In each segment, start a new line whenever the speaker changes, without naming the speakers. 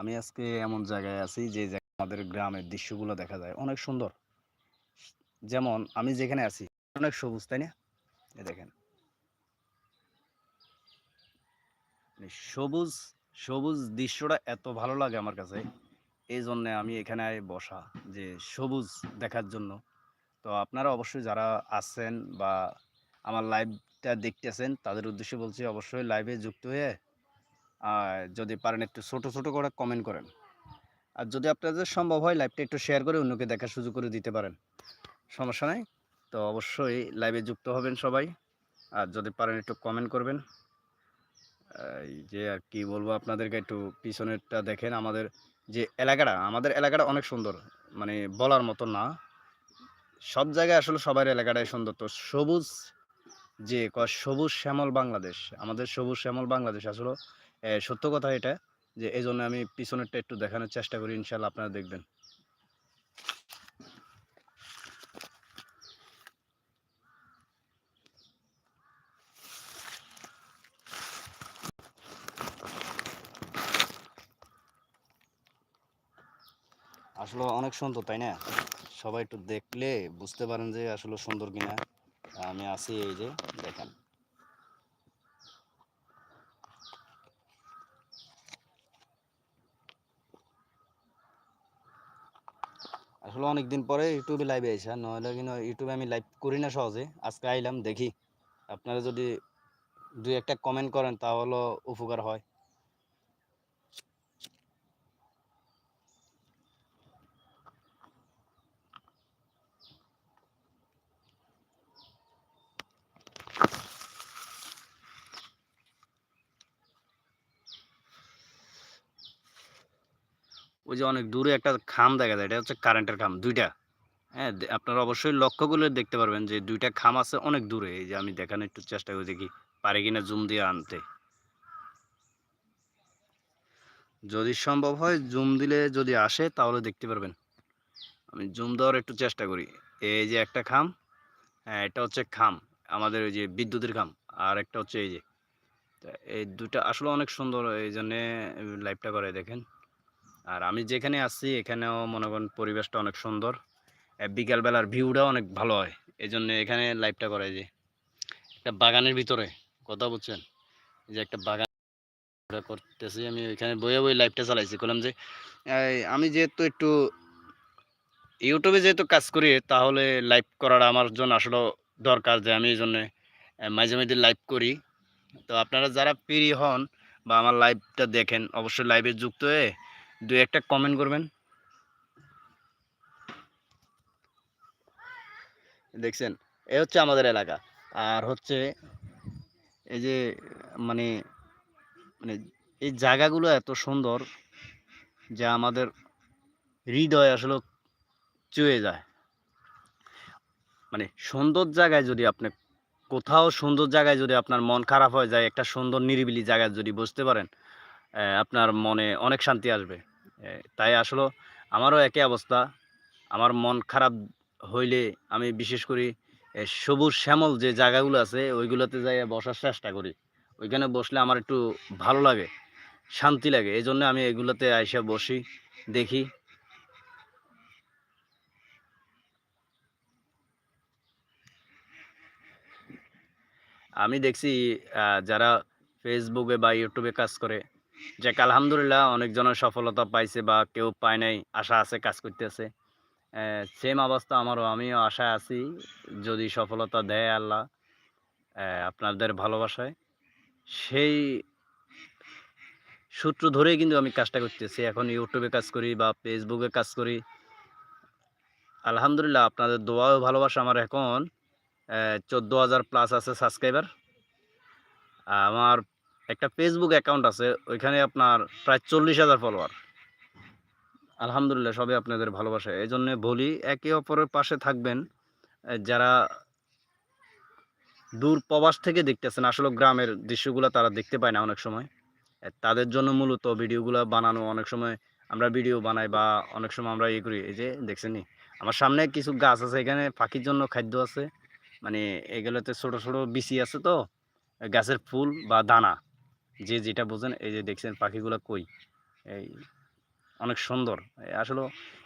আমি আজকে এমন জায়গায় আছি যে আমাদের গ্রামের দৃশ্যগুলো দেখা যায় অনেক সুন্দর। যেমন আমি যেখানে আছি, অনেক সবুজ, তাই না? এ দেখেন। মানে সবুজ সবুজ দৃশ্যটা এত ভালো লাগে আমার কাছে। এই জন্য আমি এখানে বসা যে সবুজ দেখার জন্য। তো আপনারা অবশ্যই যারা আছেন বা আমার লাইভটা দেখতেছেন, তাদের উদ্দেশ্যে বলছি অবশ্যই লাইভে যুক্ত হয়ে যদি পারেন একটু ছোট ছোট করে কমেন্ট করেন। আর যদি আপনাদের সম্ভব হয় লাইভটা একটু শেয়ার করে অন্যকে দেখার সুযোগ করে দিতে পারেন। সমস্যা নাই? তো অবশ্যই লাইভে যুক্ত হবেন সবাই। আর যদি পারেন একটু কমেন্ট করবেন। এই যে আর কি বলব আপনাদেরকে একটু পিছনেরটা দেখেন, আমাদের যে এলাকাটা, আমাদের এলাকাটা অনেক সুন্দর। মানে বলার মতো না। সব জায়গায় আসলে সবার এলাকাটাই সুন্দর। তো সবুজ যে সবুজ শ্যামল বাংলাদেশ। আমাদের সবুজ শ্যামল বাংলাদেশ আসলে সত্য কথা এটা যে এই জন্য আমি পিছনেরটা একটু দেখানোর চেষ্টা করি ইনশাল্লাহ আপনারা দেখবেন। আসলে অনেক সুন্দর, তাই না? সবাই একটু দেখলে বুঝতে পারেন যে আসলে সুন্দর কিনা। আমি আছি এই যে, দেখেন। আসলে অনেকদিন পরে ইউটিউবে লাইভে আইসা, নইলে কিন্তু ইউটিউবে আমি লাইভ করি না সহজে। আজকে আইলাম, দেখি। আপনারা যদি দুই একটা কমেন্ট করেন, তাহলে উপকার হয়। ওই যে অনেক দূরে একটা খাম দেখা যায়, এটা হচ্ছে কারেন্টের খাম, দুইটা। হ্যাঁ আপনারা অবশ্যই লক্ষ্য করলে দেখতে পারবেন যে দুইটা খাম আছে অনেক দূরে। এই যে আমি দেখানোর একটু চেষ্টা করি দেখি, পারে কিনা জুম দিয়ে আনতে। যদি সম্ভব হয় জুম দিলে যদি আসে তাহলে দেখতে পারবেন। আমি জুম দেওয়ার একটু চেষ্টা করি। এই যে একটা খাম হ্যাঁ এটা হচ্ছে খাম, আমাদের ওই যে বিদ্যুতের খাম, আর একটা হচ্ছে এই যে এই দুটা আসলে অনেক সুন্দর এই জন্যে লাইভটা করে দেখেন। আর আমি যেখানে আছি, এখানেও মনে করেন পরিবেশটা অনেক সুন্দর। বিকালবেলার ভিউটাও অনেক ভালো হয়। এই জন্য এখানে লাইভটা করে যে একটা বাগানের ভিতরে, কথা বলছেন? যে একটা বাগান করতেছি, আমি ওইখানে বয়ে বই লাইভটা চালাইছি। বললাম যে আমি যেহেতু একটু ইউটিউবে যেহেতু কাজ করি, তাহলে লাইভ করাটা আমার জন্য আসলে দরকার যে, আমি এই জন্য মাঝে মাঝে লাইভ করি। তো আপনারা যারা ফ্রি হন বা আমার লাইভটা দেখেন, অবশ্যই লাইভে যুক্ত হয়ে দু একটা কমেন্ট করবেন। দেখছেন, এ হচ্ছে আমাদের এলাকা। আর হচ্ছে এই যে মানে মানে এই জায়গাগুলো এত সুন্দর যে আমাদের হৃদয় আসলে চুয়ে যায়। মানে সুন্দর জায়গায় যদি আপনি, কোথাও সুন্দর জায়গায় যদি আপনার মন খারাপ হয়ে যায়, একটা সুন্দর নিরিবিলি জায়গায় যদি বসতে পারেন আপনার মনে অনেক শান্তি আসবে। তাই আসলে আমারও একই অবস্থা। আমার মন খারাপ হইলে আমি বিশেষ করি সবুজ শ্যামল যে জায়গাগুলো আছে, ওইগুলোতে যাই বসার চেষ্টা করি। ওইখানে বসলে আমার একটু ভালো লাগে, শান্তি লাগে। এই জন্য আমি এগুলোতে আইসা বসি, দেখি। আমি দেখছি যারা ফেসবুকে বা ইউটিউবে কাজ করে যাক, আলহামদুলিল্লাহ অনেকজনের সফলতা পাইছে বা কেউ পায় নাই, আশা আছে, কাজ করতেছে। সেম অবস্থা আমারও, আমিও আশায় আছি, যদি সফলতা দেয় আল্লাহ আপনাদের ভালোবাসায়। সেই সূত্র ধরেই কিন্তু আমি কাজটা করতেছি। এখন ইউটিউবে কাজ করি বা ফেসবুকে কাজ করি। আলহামদুলিল্লাহ আপনাদের দোয়া ও ভালোবাসা আমার এখন চোদ্দ হাজার প্লাস আছে সাবস্ক্রাইবার আমার একটা ফেসবুক অ্যাকাউন্ট আছে, ওইখানে আপনার প্রায় চল্লিশ হাজার ফলোয়ার আলহামদুলিল্লাহ, সবই আপনাদের ভালোবাসা এই জন্যে বলি, একে অপরের পাশে থাকবেন। যারা দূর প্রবাস থেকে দেখতেছেন, আসলে গ্রামের দৃশ্যগুলো তারা দেখতে পায় না অনেক সময়। তাদের জন্য মূলত ভিডিওগুলো বানানো অনেক সময় আমরা ভিডিও বানাই বা অনেক সময় আমরা ইয়ে করি। এই যে, দেখছেন নি? আমার সামনে কিছু গাছ আছে, এখানে পাখির জন্য খাদ্য আছে। মানে এগুলোতে ছোট ছোট বিচি আছে তো গাছের ফুল বা দানা। যে যেটা বোঝেন এই যে দেখছেন পাখিগুলো কই? এই অনেক সুন্দর। আসলে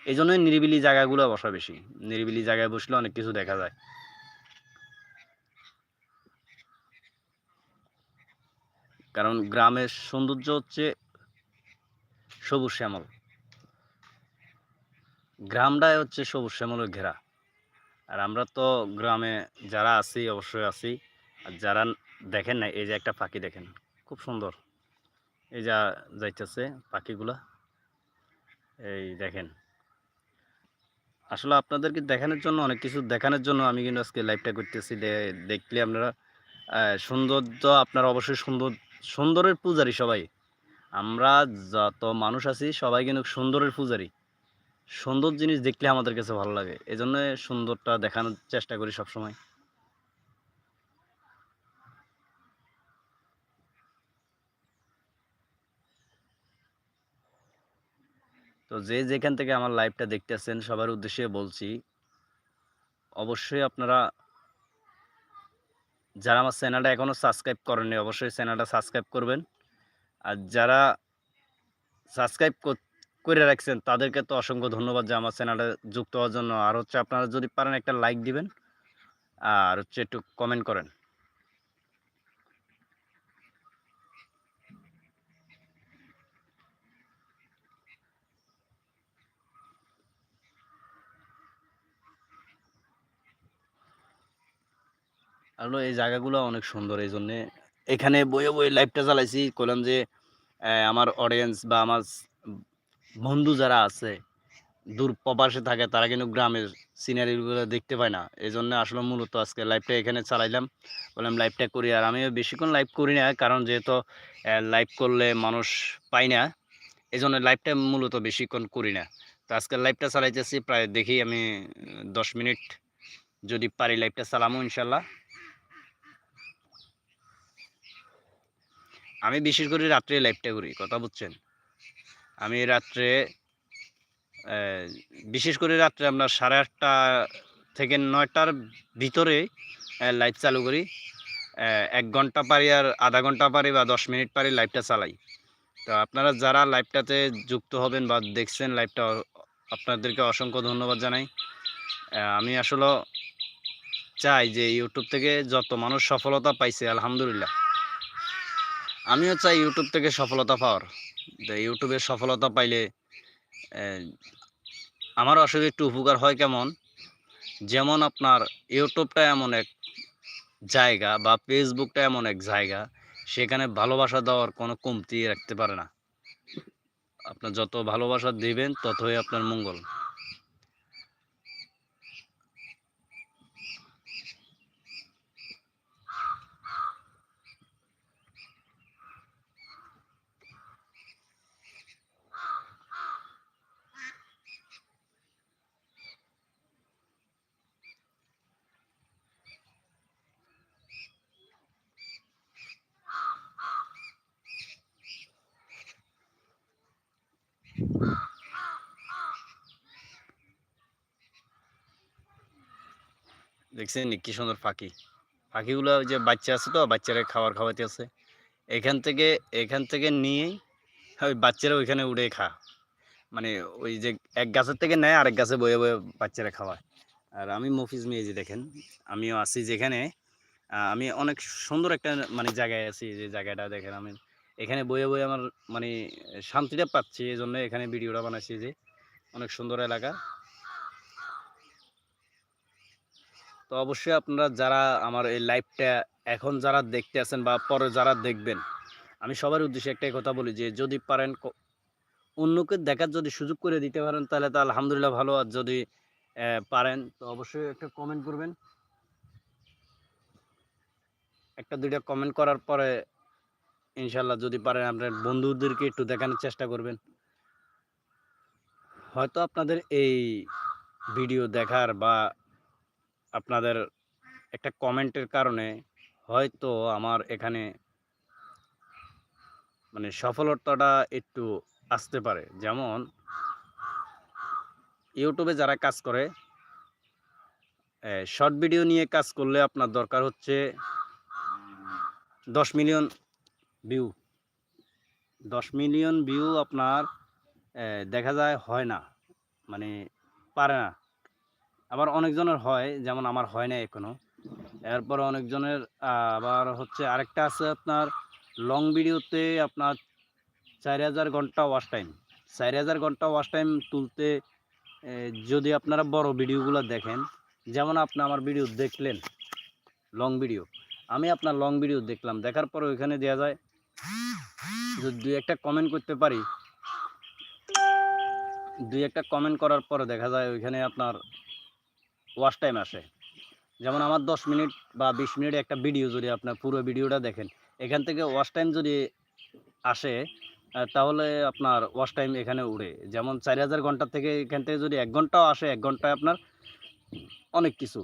এই জন্যই নিরিবিলি জায়গাগুলো বসা বেশি। নিরিবিলি জায়গায় বসলে অনেক কিছু দেখা যায়। কারণ গ্রামের সৌন্দর্য হচ্ছে সবুজ শ্যামল। গ্রামটাই হচ্ছে সবুজ শ্যামলের ঘেরা। আর আমরা তো গ্রামে যারা আছি, অবশ্যই আছি। আর যারা দেখেন না এই যে একটা পাখি দেখেন। খুব সুন্দর। এই যা যাইতেছে পাখিগুলা, এই দেখেন। আসলে আপনাদেরকে দেখানোর জন্য, অনেক কিছু দেখানোর জন্য আমি কিন্তু আজকে লাইভটা করতেছি। দেখলে আপনারা সৌন্দর্য, আপনারা অবশ্যই সুন্দর, সুন্দরের পূজারি সবাই। আমরা যত মানুষ আছি, সবাই কিন্তু সুন্দরের পূজারি। সুন্দর জিনিস দেখলে আমাদের কাছে ভালো লাগে। এই জন্য সুন্দরটা দেখানোর চেষ্টা করি সবসময়। তো যে যেখান থেকে আমার লাইভটা দেখতেছেন, সবার উদ্দেশ্যে বলছি, অবশ্যই আপনারা যারা আমার চ্যানেলটা এখনও সাবস্ক্রাইব করেননি, অবশ্যই চ্যানেলটা সাবস্ক্রাইব করবেন। আর যারা সাবস্ক্রাইব করে রাখছেন, তাদেরকে তো অসংখ্য ধন্যবাদ যে আমার চ্যানেলটা যুক্ত হওয়ার জন্য। আর হচ্ছে আপনারা যদি পারেন একটা লাইক দিবেন, আর হচ্ছে একটু কমেন্ট করেন। আর হলো এই জায়গাগুলো অনেক সুন্দর। এই জন্যে এখানে বয়ে বয়ে লাইভটা চালাইছি করলাম যে আমার অডিয়েন্স বা আমার বন্ধু যারা আছে, দূর প্রবাসে থাকে, তারা কিন্তু গ্রামের সিনারিগুলো দেখতে পায় না। এই জন্য আসলে মূলত আজকে লাইভটা এখানে চালাইলাম। বললাম লাইভটা করি। আর আমি বেশিক্ষণ লাইভ করি না, কারণ যেহেতু লাইভ করলে মানুষ পাই না এই জন্য লাইভটা মূলত বেশিক্ষণ করি না। তো আজকে লাইভটা চালাইতেছি, প্রায় দেখি আমি, দশ মিনিট যদি পারি লাইভটা চালামো ইনশাল্লাহ। আমি বিশেষ করে রাত্রে লাইভটা করি, কথা বুঝছেন? আমি রাত্রে বিশেষ করে রাত্রে আপনার সাড়ে আটটা থেকে নয়টার ভিতরে লাইভ চালু করি। এক ঘণ্টা পারি আর আধা ঘণ্টা পারি বা দশ মিনিট পারি লাইভটা চালাই। তো আপনারা যারা লাইভটাতে যুক্ত হবেন বা দেখছেন লাইভটা আপনাদেরকে অসংখ্য ধন্যবাদ জানাই। আমি আসলে চাই যে ইউটিউব থেকে যত মানুষ সফলতা পাইছে, আলহামদুলিল্লাহ। আমিও চাই ইউটিউব থেকে সফলতা পাওয়ার। তো ইউটিউবে সফলতা পাইলে আমার আসলে একটু উপকার হয় কেমন? যেমন আপনার ইউটিউবটা এমন এক জায়গা বা ফেসবুকটা এমন এক জায়গা, সেখানে ভালোবাসা দেওয়ার কোনো কমতি রাখতে পারে না। আপনার যত ভালোবাসা দিবেন, ততই আপনার মঙ্গল। দেখছেন কি সুন্দর পাখি? পাখিগুলো যে বাচ্চা আছে তো, বাচ্চারা খাবার খাওয়াতে আছে। এখান থেকে এখান থেকে নিয়ে ওই বাচ্চারা ওইখানে উড়ে খা। মানে ওই যে এক গাছের থেকে নেয়, আরেক গাছে বয়ে বয়ে বাচ্চারা খাওয়ায়। আর আমি মফিজ মেয়ে যে দেখেন, আমিও আছি যেখানে। আমি অনেক সুন্দর একটা মানে জায়গায় আছি, যে জায়গাটা দেখেন আমি। এখানে বয়ে বয়ে আমার মানে শান্তিটা পাচ্ছি এই জন্য এখানে ভিডিওটা বানাচ্ছি যে। অনেক সুন্দর এলাকা। তো অবশ্যই আপনারা যারা আমার এই লাইভটা এখন যারা দেখতে আছেন বা পরে যারা দেখবেন, আমি সবার উদ্দেশ্যে একটাই কথা বলি যে, যদি পারেন অন্যকে দেখার যদি সুযোগ করে দিতে পারেন, তাহলে তো আলহামদুলিল্লাহ ভালো। আর যদি পারেন, তো অবশ্যই একটা কমেন্ট করবেন। একটা দুইটা কমেন্ট করার পরে ইনশাল্লাহ যদি পারেন আপনার বন্ধুদেরকে একটু দেখানোর চেষ্টা করবেন। হয়তো আপনাদের এই ভিডিও দেখার বা আপনাদের একটা কমেন্টের কারণে হয়তো আমার এখানে মানে সফলতাটা একটু আসতে পারে। যেমন ইউটিউবে যারা কাজ করে শর্ট ভিডিও নিয়ে কাজ করলে আপনার দরকার হচ্ছে দশ মিলিয়ন ভিউ দশ মিলিয়ন ভিউ আপনার দেখা যায় হয় না। মানে পারে না। আবার অনেকজনের হয় যেমন আমার হয় না এখনও। এরপরে অনেকজনের আবার হচ্ছে আরেকটা আছে আপনার লং ভিডিওতে আপনার ৪০০০ ঘণ্টা ওয়াচ টাইম। ৪০০০ ঘণ্টা ওয়াচ টাইম তুলতে যদি আপনারা বড় ভিডিওগুলো দেখেন, যেমন আপনি আমার ভিডিও দেখলেন, লং ভিডিও। আমি আপনার লং ভিডিও দেখলাম। দেখার পর ওইখানে দেওয়া যায় যদি ২ ১ টা কমেন্ট করতে পারি দুই একটা কমেন্ট করার পরে দেখা যায় ওইখানে আপনার ওয়াচ টাইম আসে। যেমন আমার ১০ মিনিট বা ২০ মিনিটের একটা ভিডিও যদি আপনার পুরো ভিডিওটা দেখেন, এখান থেকে ওয়াচ টাইম যদি আসে তাহলে আপনার ওয়াচ টাইম এখানে উড়ে। যেমন ৪০০০ ঘণ্টা থেকে এখান থেকে যদি এক ঘন্টাও আসে, এক ঘন্টায় আপনার অনেক কিছু।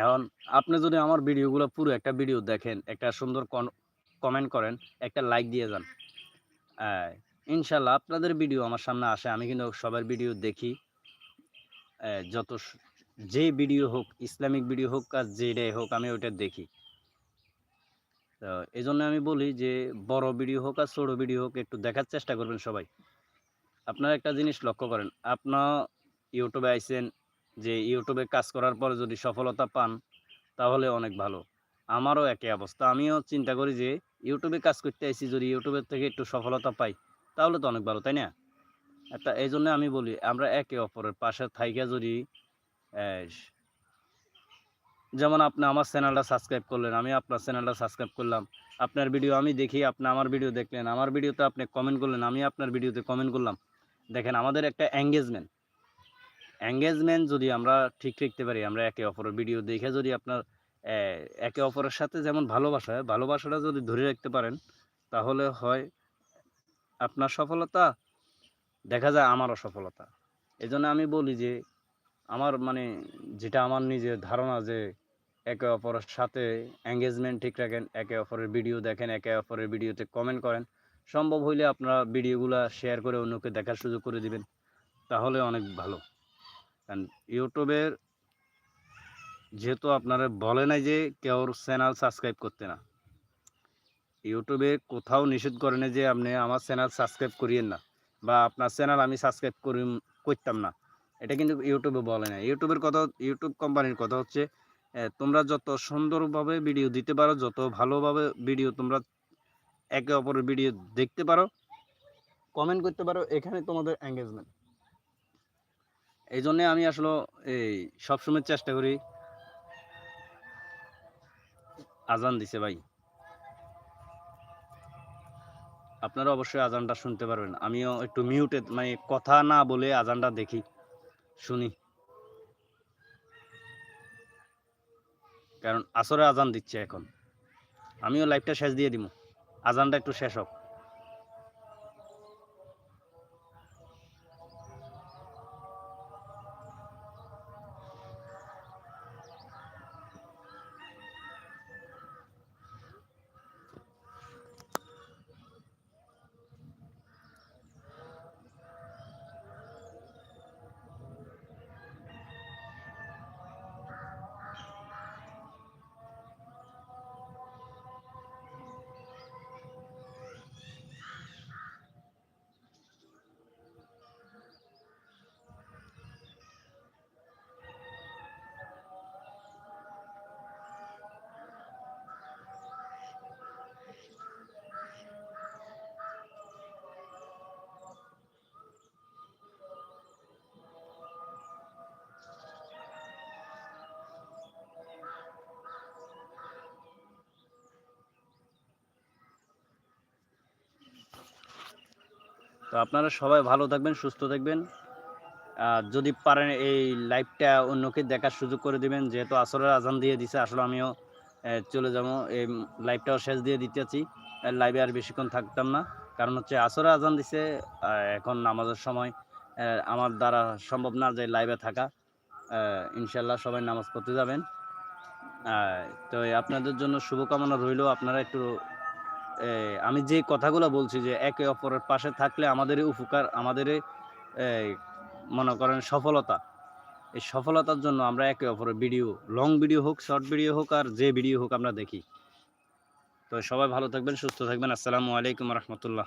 এখন আপনি যদি আমার ভিডিওগুলো পুরো একটা ভিডিও দেখেন, একটা সুন্দর কমেন্ট করেন, একটা লাইক দিয়ে যান। আ ইনশাআল্লাহ আপনাদের ভিডিও আমার সামনে আসে। আমি কিন্তু সবার ভিডিও দেখি। যত যে ভিডিও হোক, ইসলামিক ভিডিও হোক আর যেটাই হোক আমি ওইটা দেখি। তো এজন্য আমি বলি যে বড় ভিডিও হোক আর ছোট ভিডিও হোক একটু দেখার চেষ্টা করবেন সবাই। আপনারা একটা জিনিস লক্ষ্য করেন। আপনার ইউটিউবে এ আইছেন যে ইউটিউবে কাজ করার পরে যদি সফলতা পান তাহলে অনেক ভালো। আমারও একই অবস্থা। আমিও চিন্তা করি যে এ কাজ করতে আইছি যদি এর থেকে একটু সফলতা পাই তাহলে তো অনেক ভালো, তাই না? একটা এইজন্য আমি বলি আমরা একে অপরের পাশে থাইকা যদি যেমন আপনি আমার চ্যানেলটা সাবস্ক্রাইব করলেন, আমি আপনার চ্যানেলটা সাবস্ক্রাইব করলাম। আপনার ভিডিও আমি দেখি, আপনি আমার ভিডিও দেখলেন। আমার ভিডিওতে আপনি কমেন্ট করলেন, আমি আপনার ভিডিওতে কমেন্ট করলাম। দেখেন আমাদের একটা এনগেজমেন্ট। এঙ্গেজমেন্ট যদি আমরা ঠিক রাখতে পারি, আমরা একে অপরের ভিডিও দেখে যদি আপনার একে অপরের সাথে যেমন ভালোবাসা, হয় ভালোবাসাটা যদি ধরে রাখতে পারেন তাহলে হয় আপনার সফলতা, দেখা যায় আমারও সফলতা। এজন্য আমি বলি যে আমার মানে যেটা আমার নিজের ধারণা যে একে অপরের সাথে এনগেজমেন্ট ঠিক রাখেন, একে অপরের ভিডিও দেখেন, একে অপরের ভিডিওতে কমেন্ট করেন। সম্ভব হইলে আপনারা ভিডিওগুলা শেয়ার করে অন্যকে দেখার সুযোগ করে দিবেন। তাহলে অনেক ভালো। কারণ এর যেহেতু আপনারা বলে নাই যে কেউর চ্যানেল সাবস্ক্রাইব করতে না। ইউটিউবে কোথাও নিষেধ করে যে আপনি আমার চ্যানেল সাবস্ক্রাইব করিয়েন না বা আপনার চ্যানেল আমি সাবস্ক্রাইব করিম করতাম না। এটা কিন্তু ইউটিউবে বলে না ইউটিউবের কথা ইউটিউব কোম্পানির কথা হচ্ছে তোমরা যত সুন্দরভাবে ভিডিও দিতে পারো, যত ভালোভাবে ভিডিও তোমরা একে অপরের ভিডিও দেখতে পারো, কমেন্ট করতে পারো, এখানে তোমাদের এনগেজমেন্ট। এইজন্যে আমি আসলে এই সবসময় চেষ্টা করি আজান দিছে ভাই। আপনারা অবশ্যই আজানটা শুনতে পারবেন। আমিও একটু মিউটে মানে কথা না বলে আজানটা দেখি, শুনি। কারণ আসরে আজান দিচ্ছে এখন। আমিও লাইভটা শেষ দিয়ে দিব আজানটা একটু শেষ হোক। তো আপনারা সবাই ভালো থাকবেন, সুস্থ থাকবেন। যদি পারেন এই লাইভটা অন্যকে দেখার সুযোগ করে দিবেন। যেহেতু আসরের আজান দিয়ে দিছে, আসলে আমিও চলে যাব। এই লাইভটাও শেষ দিয়ে দিতেছি। এ লাইভে আর বেশিক্ষণ থাকতাম না। কারণ হচ্ছে আসরের আজান দিছে, এখন নামাজের সময় আমার দ্বারা সম্ভব না যে লাইভে থাকা। ইনশাল্লাহ সবাই নামাজ পড়তে যাবেন। তো আপনাদের জন্য শুভকামনা রইল। আপনারা একটু আমি যে কথাগুলো বলছি যে একে অপরের পাশে থাকলে আমাদের উপকার, আমাদের মনে করেন সফলতা। এই সফলতার জন্য আমরা একে অপরের ভিডিও, লং ভিডিও হোক, শর্ট ভিডিও হোক আর যে ভিডিও হোক আমরা দেখি। তো সবাই ভালো থাকবেন, সুস্থ থাকবেন। আসসালামু আলাইকুম রাহমাতুল্লাহ।